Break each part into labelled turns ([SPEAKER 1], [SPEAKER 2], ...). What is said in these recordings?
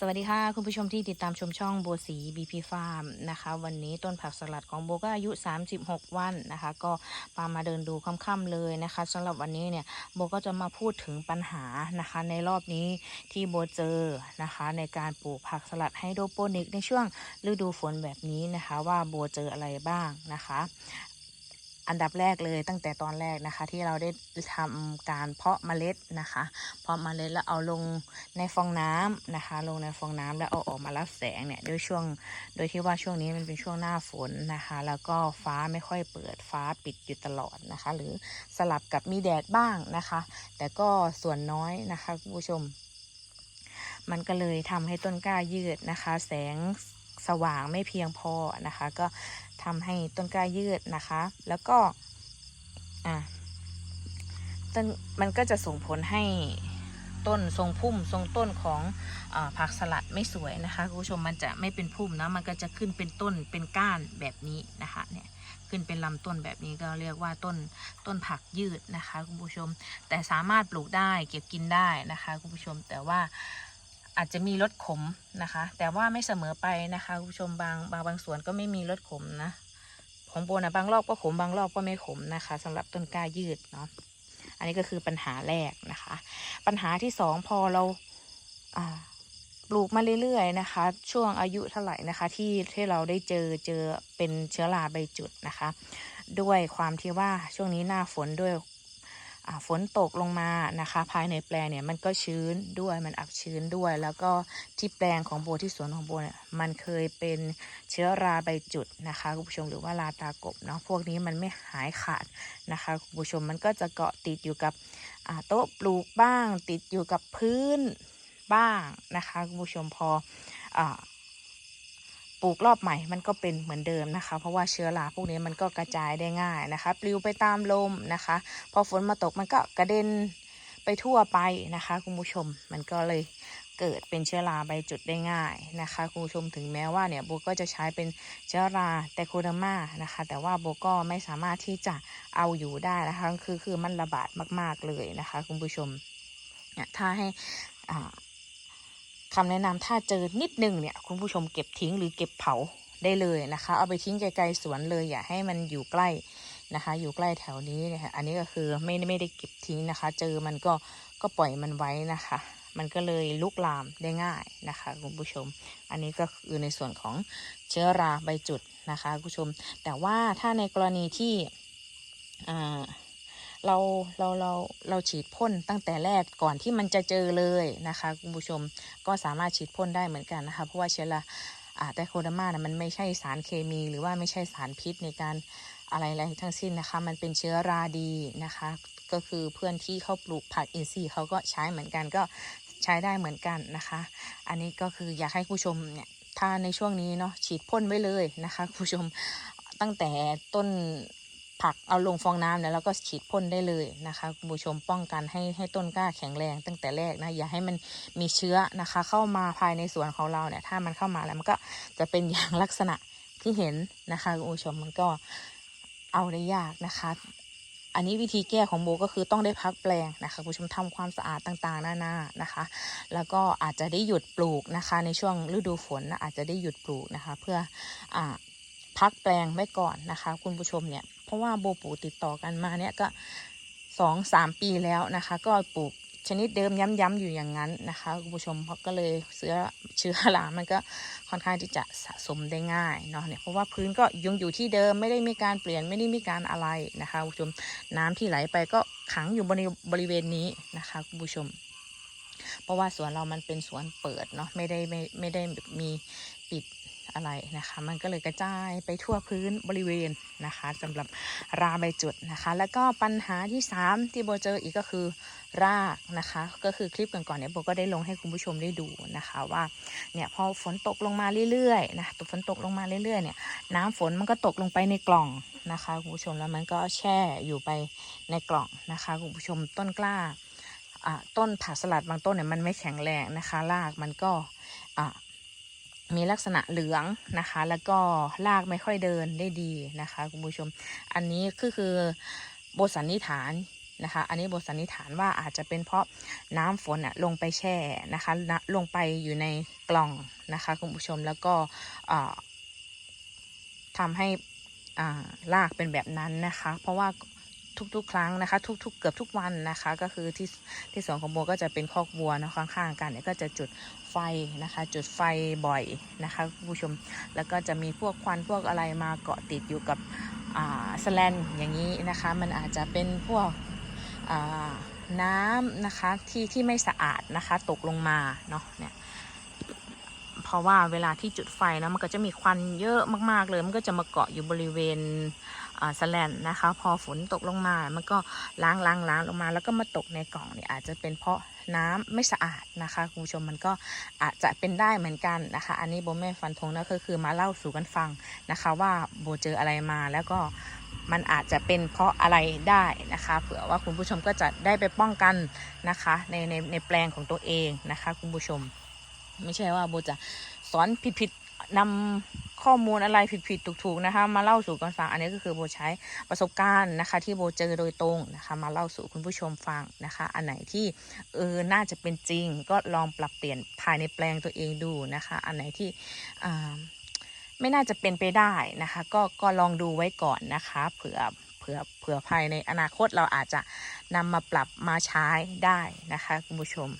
[SPEAKER 1] สวัสดีค่ะ คุณผู้ชมที่ติดตามชมช่องโบสี BP Farm นะคะ วันนี้ต้นผักสลัดของโบก็อายุ 36 วันนะคะ ก็ปามาเดินดูค่ำๆเลยนะคะสำหรับวันนี้เนี่ยโบก็จะมาพูดถึงปัญหานะคะ ในรอบนี้ที่โบเจอนะคะ ในการปลูกผักสลัดไฮโดรโปนิกในช่วงฤดูฝนแบบนี้นะคะ ว่าโบเจออะไรบ้างนะคะ อันดับแรกเลยตั้งแต่ตอนแรกนะคะ ที่เราได้ทำการเพาะเมล็ดนะคะ เพาะเมล็ดแล้วเอาลงในฟองน้ำนะคะ ลงในฟองน้ำแล้วเอาออกมารับแสงเนี่ยโดยช่วง โดยที่ว่าช่วงนี้มันเป็นช่วงหน้าฝนนะคะ แล้วก็ฟ้าไม่ค่อยเปิดฟ้าปิดอยู่ตลอดนะคะ หรือสลับกับมีแดดบ้างนะคะ แต่ก็ส่วนน้อยนะคะคุณผู้ชม มันก็เลยทำให้ต้นกล้ายืดนะคะ แสงสว่างไม่เพียงพอนะคะ ก็ ทำให้ต้นกล้ายืดนะคะ แล้วก็อะต้นมันก็จะส่งผลให้ต้นทรงพุ่มทรงต้นของอผักสลัดไม่สวยนะคะคุณผู้ชมมันจะไม่เป็นพุ่มนะมันก็จะขึ้นเป็นต้นเป็นก้านแบบนี้นะคะเนี่ยขึ้นเป็นลำต้นแบบนี้ก็เรียกว่าต้นต้นผักยืดนะคะคุณผู้ชม แต่สามารถปลูกได้เก็บกินได้นะคะคุณผู้ชมแต่ว่า อาจจะมีรสขมนะคะ แต่ว่าไม่เสมอไปนะคะคุณผู้ชมบางบางบางสวนก็ไม่มีรสขมนะ ของโบนะบางรอบก็ขมบางรอบก็ไม่ขมนะคะสำหรับต้นกล้ายืดเนาะอันนี้ก็คือปัญหาแรกนะคะ ปัญหาที่สองพอเราอ่าปลูกมาเรื่อยๆนะคะ ช่วงอายุเท่าไหร่นะคะ ที่ที่เราได้เจอเจอเป็นเชื้อราใบจุดนะคะ ด้วยความที่ว่าช่วงนี้หน้าฝนด้วย ฝนตกลงมานะคะ ภายในแปลงเนี่ยมันก็ชื้นด้วยมันอับชื้นด้วย แล้วก็ที่แปลงของโบที่สวนของโบเนี่ยมันเคยเป็นเชื้อราใบจุดนะคะคุณผู้ชมหรือว่าราตากบเนาะพวกนี้มันไม่หายขาดนะคะคุณผู้ชมมันก็จะเกาะติดอยู่กับโต๊ะปลูกบ้าง ติดอยู่กับพื้นบ้างนะคะคุณผู้ชมพออ ปลูกรอบใหม่มันก็เป็นเหมือนเดิมนะคะ เพราะว่าเชื้อราพวกนี้มันก็กระจายได้ง่ายนะคะ ปลิวไปตามลมนะคะ พอฝนมาตกมันก็กระเด็นไปทั่วไปนะคะคุณผู้ชมมันก็เลยเกิดเป็นเชื้อราใบจุดได้ง่ายนะคะคุณผู้ชมถึงแม้ว่าเนี่ยโบก็จะใช้เป็นเชื้อราแตโคเดอร์มานะคะ แต่ว่าโบก็ไม่สามารถที่จะเอาอยู่ได้นะคะคือคือมันระบาดมาก ๆเลยนะคะคุณผู้ชมเนี่ยถ้าให้อ่า คำแนะนำถ้าเจอนิดนึงเนี่ยคุณผู้ชมเก็บทิ้งหรือเก็บเผาได้เลยนะคะ เอาไปทิ้งไกลๆสวนเลยอย่าให้มันอยู่ใกล้นะคะ อยู่ใกล้แถวนี้นะคะอันนี้ก็คือไม่ไม่ได้เก็บทิ้งนะคะ เจอมันก็ก็ปล่อยมันไว้นะคะ มันก็เลยลุกลามได้ง่ายนะคะคุณผู้ชม อันนี้ก็คือในส่วนของเชื้อราใบจุดนะคะคุณผู้ชม แต่ว่าถ้าในกรณีที่อ่า เราเราเราเราฉีดพ่นตั้งแต่แรกก่อนที่มันจะเจอเลยนะคะคุณผู้ชมก็สามารถฉีดพ่นได้เหมือนกันนะคะ เพราะว่าเชื้อราอ่าไตโคเดอร์มานะมันไม่ใช่สารเคมี หรือว่าไม่ใช่สารพิษในการอะไรอะไรทั้งสิ้นนะคะ มันเป็นเชื้อราดีนะคะ ก็คือเพื่อนที่เขาปลูกผักอินทรีย์เขาก็ใช้เหมือนกันก็ใช้ได้เหมือนกันนะคะ อันนี้ก็คืออยากให้ผู้ชมเนี่ยถ้าในช่วงนี้เนาะฉีดพ่นไว้เลยนะคะคุณผู้ชมตั้งแต่ต้น ผักเอาลงฟองน้ำเนี่ยแล้วก็ฉีดพ่นได้เลยนะคะคุณผู้ชมป้องกันให้ให้ต้นกล้าแข็งแรงตั้งแต่แรกนะอย่าให้มันมีเชื้อนะคะ เข้ามาภายในสวนของเราเนี่ยถ้ามันเข้ามาแล้วมันก็จะเป็นอย่างลักษณะที่เห็นนะคะคุณผู้ชมมันก็เอาได้ยากนะคะ อันนี้วิธีแก้ของโบก็คือต้องได้พักแปลงนะคะคุณผู้ชมทำความสะอาดต่างๆหน้าๆนะคะ แล้วก็อาจจะได้หยุดปลูกนะคะ ในช่วงฤดูฝนนะอาจจะได้หยุดปลูกนะคะ เพื่ออพักแปลงไว้ก่อนนะคะ คุณผู้ชมเนี่ย เพราะว่าโบปลูกติดต่อกันมาเนี่ยก็สองสามปีแล้วนะคะ ก็ปลูกชนิดเดิมย้ำๆอยู่อย่างนั้นนะคะคุณผู้ชมเพราะก็เลยเชื้อเชื้อรามันก็ค่อนข้างที่จะสะสมได้ง่ายเนาะเนี่ยเพราะว่าพื้นก็ยังอยู่ที่เดิมไม่ได้มีการเปลี่ยนไม่ได้มีการอะไรนะคะคุณผู้ชมน้ำที่ไหลไปก็ขังอยู่บริบริเวณนี้นะคะคุณผู้ชม เพราะว่าสวนเรามันเป็นสวนเปิดเนาะไม่ได้ไม่ไม่ได้มีปิด อะไรนะคะ มันก็เลยกระจายไปทั่วพื้นบริเวณนะคะสำหรับราใบจุดนะคะ แล้วก็ปัญหาที่ 3 ที่โบเจออีกก็คือรากนะคะ ก็คือคลิปก่อนๆเนี่ยโบก็ได้ลงให้คุณผู้ชมได้ดูนะคะว่าเนี่ยพอฝนตกลงมาเรื่อยๆนะตกฝนตกลงมาเรื่อยๆเนี่ยน้ำฝนมันก็ตกลงไปในกล่องนะคะคุณผู้ชมแล้วมันก็แช่อยู่ไปในกล่องนะคะคุณผู้ชมต้นกล้าอ่าต้นผักสลัดบางต้นเนี่ยมันไม่แข็งแรงนะคะรากมันก็อ่า มีลักษณะเหลืองนะคะ แล้วก็รากไม่ค่อยเดินได้ดีนะคะคุณผู้ชม อันนี้ก็คือโบสันนิษฐานนะคะ อันนี้โบสันนิษฐานว่าอาจจะเป็นเพราะน้ำฝนอะลงไปแช่นะคะนะลงไปอยู่ในกล่องนะคะคุณผู้ชมแล้วก็เอ่อทำให้อ่ารากเป็นแบบนั้นนะคะ เพราะว่า ทุก ๆ ครั้งนะคะ ทุก ๆ เกือบทุกวันนะคะ ก็คือที่ที่สวนของโบก็จะเป็นคอกวัวนะข้างๆกันเนี่ยก็จะจุดไฟนะคะ จุดไฟบ่อยนะคะคุณผู้ชมแล้วก็จะมีพวกควันพวกอะไรมาเกาะติดอยู่กับอ่าสแลนอย่างนี้นะคะ มันอาจจะเป็นพวกอ่าน้ำนะคะที่ที่ไม่สะอาดนะคะ ตกลงมาเนาะเนี่ยเพราะว่าเวลาที่จุดไฟนะมันก็จะมีควันเยอะมากๆเลย มันก็จะมาเกาะอยู่บริเวณ สแลนนะคะ พอฝนตกลงมา มันก็ล้างล้างล้างลงมา แล้วก็มาตกในกล่องเนี่ยอาจจะเป็นเพราะน้ำไม่สะอาดนะคะคุณผู้ชมมันก็อาจจะเป็นได้เหมือนกันนะคะ อันนี้โบไม่ฟันธงนะก็คือมาเล่าสู่กันฟังนะคะ ว่าโบเจออะไรมาแล้วก็มันอาจจะเป็นเพราะอะไรได้นะคะเผื่อว่าคุณผู้ชมก็จะได้ไปป้องกันนะคะในในในแปลงของตัวเองนะคะ คุณผู้ชม ไม่ใช่ว่าโบจะสอนผิดๆนำ ข้อมูลอะไรผิดๆถูกๆนะคะมาเล่าสู่กันฟังอันนี้ก็คือโบใช้ประสบการณ์นะคะ ที่โบเจอโดยตรงนะคะ มาเล่าสู่คุณผู้ชมฟังนะคะ อันไหนที่เออน่าจะเป็นจริง ก็ลองปรับเปลี่ยนภายในแปลงตัวเองดูนะคะ อันไหนที่อ่าไม่น่าจะเป็นไปได้นะคะ ก็ก็ลองดูไว้ก่อนนะคะเผื่อเผื่อเผื่อภายในอนาคตเราอาจจะนำมาปรับมาใช้ได้นะคะคุณผู้ชม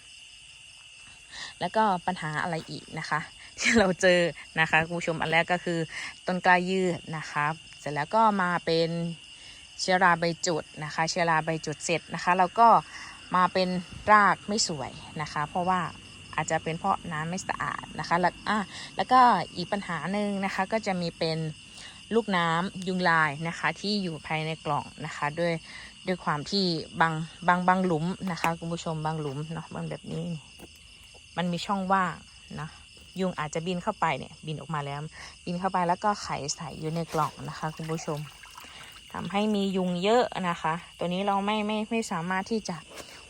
[SPEAKER 1] แล้วก็ปัญหาอะไรอีกนะคะ ที่เราเจอนะคะคุณผู้ชมอันแรกก็คือต้นกล้ายืดนะคะเสร็จแล้วก็มาเป็นเชื้อราใบจุดนะคะเชื้อราใบจุดเสร็จนะคะแล้วก็มาเป็นรากไม่สวยนะคะ เพราะว่าอาจจะเป็นเพราะน้ำไม่สะอาดนะคะแล้วอะแล้วก็อีกปัญหาหนึ่งนะคะก็จะมีเป็นลูกน้ำยุงลายนะคะที่อยู่ภายในกล่องนะคะ ด้วยด้วยความที่บางบางบางหลุมนะคะคุณผู้ชมบางหลุมเนาะบางแบบนี้ มันมีช่องว่างนะ ยุงอาจจะบินเข้าไปเนี่ยบินออกมาแล้ว บินเข้าไปแล้วก็ไข่ใส่อยู่ในกล่องนะคะคุณผู้ชมทำให้มียุงเยอะนะคะ ตัวนี้เราไม่ไม่ไม่สามารถที่จะ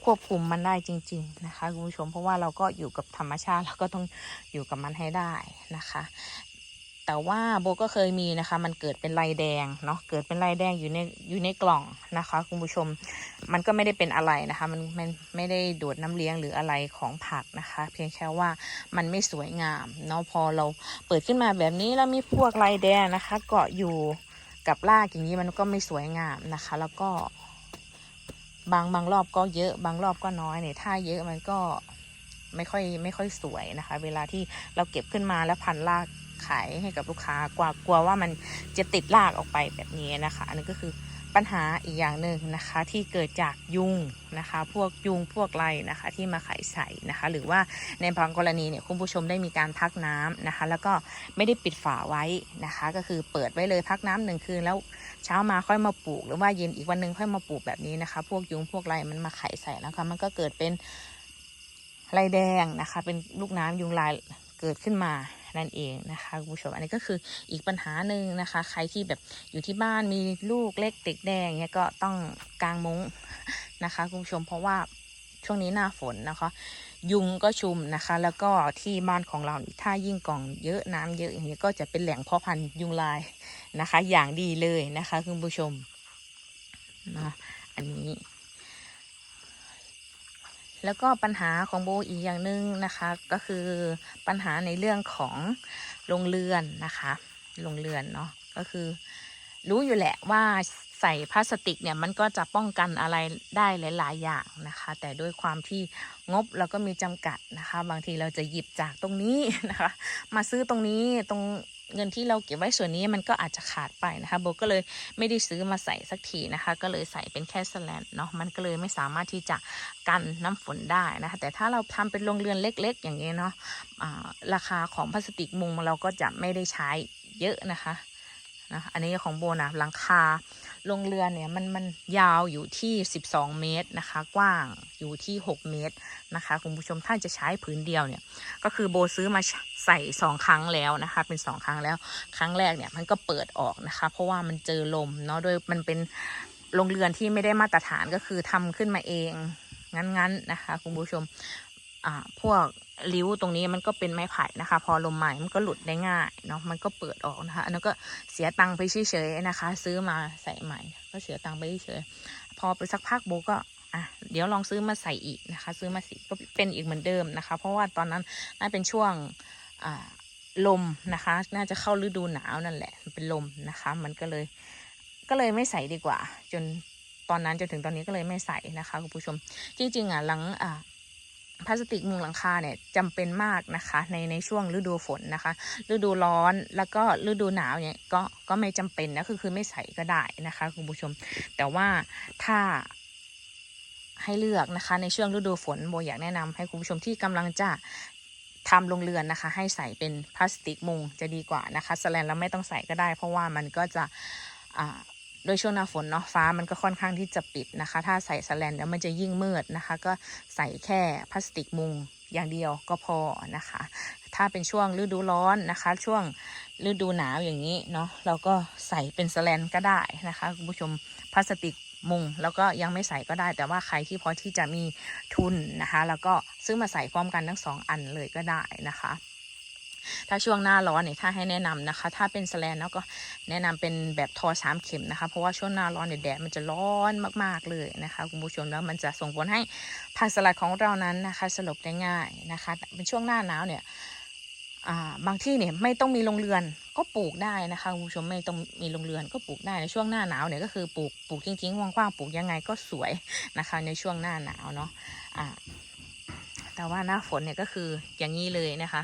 [SPEAKER 1] ควบคุมมันได้จริง ๆนะคะคุณผู้ชมเพราะว่าเราก็อยู่กับธรรมชาติเราก็ต้องอยู่กับมันให้ได้นะคะ แต่ว่าโบก็เคยมีนะคะ มันเกิดเป็นลายแดงเนาะเกิดเป็นลายแดงอยู่ในอยู่ในกล่องนะคะ คุณผู้ชมมันก็ไม่ได้เป็นอะไรนะคะ มันมันไม่ได้ดูดน้ำเลี้ยงหรืออะไรของผักนะคะ เพียงแค่ว่ามันไม่สวยงามเนาะพอเราเปิดขึ้นมาแบบนี้แล้วมีพวกลายแดงนะคะ เกาะอยู่กับรากอย่างนี้มันก็ไม่สวยงามนะคะ แล้วก็บางบางรอบก็เยอะบางรอบก็น้อยเนี่ยถ้าเยอะมันก็ ไม่ค่อยไม่ค่อยสวยนะคะ เวลาที่เราเก็บขึ้นมาแล้วพันรากขายให้กับลูกค้ากลัวกลัวว่ามันจะติดรากออกไปแบบนี้นะคะ อันนี้ก็คือปัญหาอีกอย่างหนึ่งนะคะที่เกิดจากยุงนะคะ พวกยุงพวกไรนะคะที่มาไข่ใส่นะคะ หรือว่าในบางกรณีเนี่ยคุณผู้ชมได้มีการพักน้ำนะคะ แล้วก็ไม่ได้ปิดฝาไว้นะคะ ก็คือเปิดไว้เลยพักน้ำหนึ่งคืนแล้วเช้ามาค่อยมาปลูก หรือว่าเย็นอีกวันหนึ่งค่อยมาปลูกแบบนี้นะคะ พวกยุงพวกไรมันมาไข่ใส่นะคะ มันก็เกิดเป็น ลายแดงนะคะ เป็นลูกน้ำยุงลายเกิดขึ้นมานั่นเองนะคะคุณผู้ชมอันนี้ก็คืออีกปัญหาหนึ่งนะคะ ใครที่แบบอยู่ที่บ้านมีลูกเล็กเด็กแดงเนี่ยก็ต้องกางมุ้งนะคะคุณผู้ชมเพราะว่าช่วงนี้หน้าฝนนะคะ ยุงก็ชุมนะคะ แล้วก็ที่บ้านของเราถ้ายิ่งกล่องเยอะน้ำเยอะอย่างนี้ก็จะเป็นแหล่งเพาะพันธุ์ยุงลายนะคะ อย่างดีเลยนะคะคุณผู้ชมนะอันนี้ แล้วก็ปัญหาของโบอีกอย่างหนึ่งนะคะ ก็คือปัญหาในเรื่องของโรงเรือนนะคะโรงเรือนเนาะก็คือ รู้อยู่แหละว่าใส่พลาสติกเนี่ยมันก็จะป้องกันอะไรได้หลาย ๆ อย่างนะคะ แต่ด้วยความที่งบเราก็มีจำกัดนะคะ บางทีเราจะหยิบจากตรงนี้นะคะ มาซื้อตรงนี้ตรง เงินที่เราเก็บไว้ส่วนนี้มันก็อาจจะขาดไปนะคะโบก็เลยไม่ได้ซื้อมาใส่สักทีนะคะ ก็เลยใส่เป็นแค่สแลนเนาะมันก็เลยไม่สามารถที่จะกันน้ำฝนได้นะคะ แต่ถ้าเราทำเป็นโรงเรือนเล็ก ๆ อย่างเงี้เนาะะราคาของพลาสติกมุงเราก็จะไม่ได้ใช้เยอะนะคะ นะอันนี้ของโบนะหลังคาโรงเรือนเนี่ยมันมันยาวอยู่ที่ 12 เมตรนะคะ กว้างอยู่ที่ 6 เมตรนะคะคุณผู้ชมถ้าจะใช้ผืนเดียวเนี่ยก็คือโบซื้อมาใส่สองครั้งแล้วนะคะ เป็นสองครั้งแล้ว ครั้งแรกเนี่ยมันก็เปิดออกนะคะ เพราะว่ามันเจอลมเนาะโดยมันเป็นโรงเรือนที่ไม่ได้มาตรฐานก็คือทำขึ้นมาเองงั้นๆนะคะคุณผู้ชม อ่าพวกริ้วตรงนี้มันก็เป็นไม้ไผ่นะคะ พอลมใหม่มันก็หลุดได้ง่ายเนาะมันก็เปิดออกนะคะอันนั้นก็เสียตังค์ไปเฉยๆนะคะ ซื้อมาใส่ใหม่ ก็เสียตังค์ไปเฉยพอไปสักพักโบก็อะเดี๋ยวลองซื้อมาใส่อีกนะคะ ซื้อมาสิก็เป็นอีกเหมือนเดิมนะคะ เพราะว่าตอนนั้นน่าเป็นช่วงอ่าลมนะคะ น่าจะเข้าฤดูหนาวนั่นแหละเป็นลมนะคะ มันก็เลยก็เลยไม่ใส่ดีกว่า จนตอนนั้นจนถึงตอนนี้ก็เลยไม่ใส่นะคะคุณผู้ชม จริง ๆอะหลังอ่า พลาสติกมุงหลังคาเนี่ยจำเป็นมากนะคะในในช่วงฤดูฝนนะคะ ฤดูร้อนแล้วก็ฤดูหนาวเนี่ยก็ก็ไม่จำเป็นนะคือคือไม่ใส่ก็ได้นะคะคุณผู้ชม แต่ว่าถ้าให้เลือกนะคะ ในช่วงฤดูฝนโบอยากแนะนำให้คุณผู้ชมที่กำลังจะทำโรงเรือนนะคะ ให้ใส่เป็นพลาสติกมุงจะดีกว่านะคะสแลนแล้วไม่ต้องใส่ก็ได้ เพราะว่ามันก็จะอ่า โดยช่วงหน้าฝนเนาะฟ้ามันก็ค่อนข้างที่จะปิดนะคะ ถ้าใส่สแลนเดี๋ยวมันจะยิ่งมืดนะคะ ก็ใส่แค่พลาสติกมุงอย่างเดียวก็พอนะคะ ถ้าเป็นช่วงฤดูร้อนนะคะ ช่วงฤดูหนาวอย่างนี้เนาะเราก็ใส่เป็นสแลนก็ได้นะคะคุณผู้ชมพลาสติกมุงแล้วก็ยังไม่ใส่ก็ได้ แต่ว่าใครที่พอที่จะมีทุนนะคะ แล้วก็ซื้อมาใส่พร้อมกันทั้งสองอันเลยก็ได้นะคะ ถ้าช่วงหน้าร้อนเนี่ยถ้าให้แนะนำนะคะ ถ้าเป็นสแลนแล้วก็แนะนำเป็นแบบทอสามเข็มนะคะ เพราะว่าช่วงหน้าร้อนเนี่ยแดดมันจะร้อนมากๆเลยนะคะคุณผู้ชมแล้วมันจะส่งผลให้ผักสลัดของเรานั้นนะคะ สลบได้ง่ายนะคะเป็นช่วงหน้าหนาวเนี่ยบางที่เนี่ยไม่ต้องมีโรงเรือนก็ปลูกได้นะคะคุณผู้ชมไม่ต้องมีโรงเรือนก็ปลูกได้ในช่วงหน้าหนาวเนี่ยก็คือปลูกปลูกจริงๆว่างๆปลูกยังไงก็สวยนะคะ ในช่วงหน้าหนาวเนาะอ่าแต่ว่าหน้าฝนเนี่ยก็คืออย่างนี้เลยนะคะ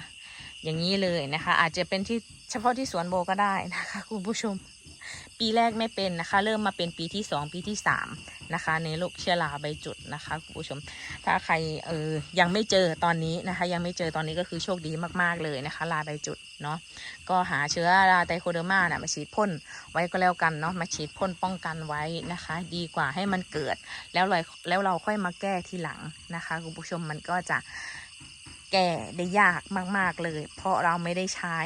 [SPEAKER 1] อย่างนี้เลยนะคะ อาจจะเป็นที่เฉพาะที่สวนโบก็ได้นะคะคุณผู้ชม ปีแรกไม่เป็นนะคะ เริ่มมาเป็นปีที่สองปีที่สามนะคะ ในโรคเชื้อราใบจุดนะคะคุณผู้ชม ถ้าใครเออยังไม่เจอตอนนี้นะคะ ยังไม่เจอตอนนี้ก็คือโชคดีมากๆเลยนะคะลาใบจุดเนาะก็หาเชื้อราไตโคเดอร์มานะมาฉีดพ่นไว้ก็แล้วกันเนาะมาฉีดพ่นป้องกันไว้นะคะ ดีกว่าให้มันเกิด แล้วเราแล้วเราค่อยมาแก้ทีหลังนะคะคุณผู้ชมมันก็จะ แก้ได้ยากมาก ๆ เลย เพราะเราไม่ได้ใช้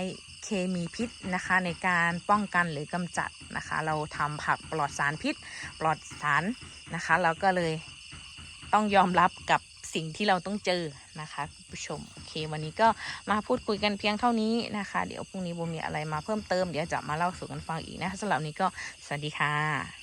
[SPEAKER 1] เคมีพิษนะคะ ในการป้องกันหรือกำจัดนะคะ เราทำผักปลอดสารพิษ ปลอดสารนะคะ เราก็เลยต้องยอมรับกับสิ่งที่เราต้องเจอนะคะคุณผู้ชมโอเควันนี้ก็มาพูดคุยกันเพียงเท่านี้นะคะ เดี๋ยวพรุ่งนี้บมมีอะไรมาเพิ่มเติมเดี๋ยวจะมาเล่าสู่กันฟังอีกนะคะสำหรับนี้ก็สวัสดีค่ะ